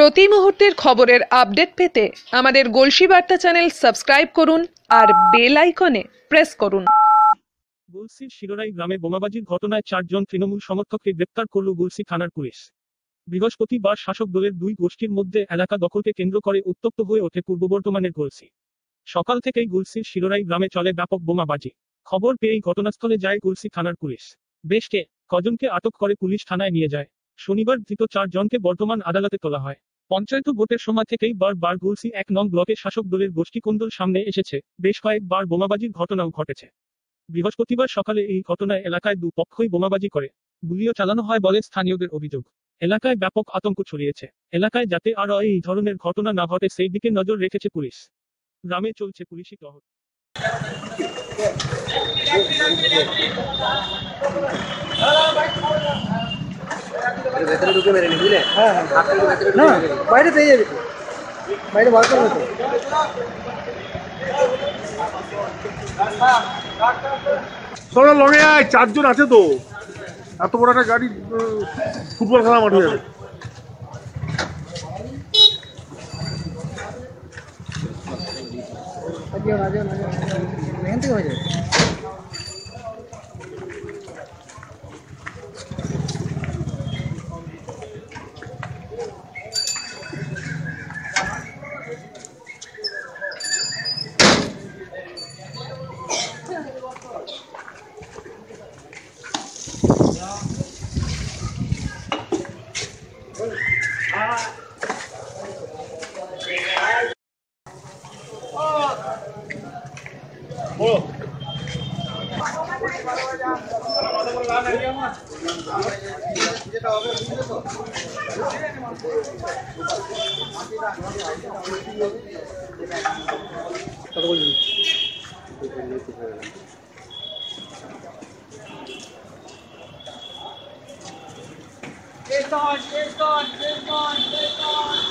প্রতি মুহূর্তের খবরের আপডেট পেতে আমাদের গলসি বার্তা চ্যানেল সাবস্ক্রাইব করুন আর বেল আইকনে প্রেস করুন। গুলসির শিরোরাই গ্রামে বোমাবাজির ঘটনায় চারজন তৃণমূল সমর্থককে গ্রেপ্তার করল গুলসি থানার পুলিশ। বৃহস্পতিবার শাসক দলের দুই গোষ্ঠীর মধ্যে এলাকা দখলকে কেন্দ্র করে উত্তপ্ত হয়ে ওঠে পূর্ব বর্ধমানের গুলসি। সকাল থেকেই গুলসির শিরোরাই গ্রামে চলে ব্যাপক বোমাবাজি। খবর পেয়েই ঘটনাস্থলে যায় গুলসি থানার পুলিশ। বেশকে কজনকে আটক করে পুলিশ থানায় নিয়ে যায়। শনিবার ধৃত চারজনকে বর্তমান আদালতে তোলা হয়। পঞ্চায়েত ভোটের সময় থেকেই বারবার গুলসি এক নং ব্লকে শাসক দলের গোষ্ঠীকুন্দল সামনে এসেছে। বেশ কয়েকবার বোমাবাজির ঘটনাও ঘটেছে। বৃহস্পতিবার সকালে এই ঘটনায় এলাকায় দু পক্ষই বোমাবাজি করে। গুলিও চালানো হয় বলে স্থানীয়দের অভিযোগ। এলাকায় ব্যাপক আতঙ্ক ছড়িয়েছে। এলাকায় যাতে আরও এই ধরনের ঘটনা না ঘটে, সেই দিকে নজর রেখেছে পুলিশ। গ্রামে চলছে পুলিশি টহল। এর ভেতরে ঢুকে মেরে নি হ্যাঁ হ্যাঁ। না। বাইরে পেয়ে যাবে বাইরে বার করবে তো। তোরা লড়ে আয় চারজন আছে তো। এত বড় একটা গাড়ি ফুটবল খেলা মাঠে যাবে। থেকে হয়ে যাবে। Get on, get on, get on, get on.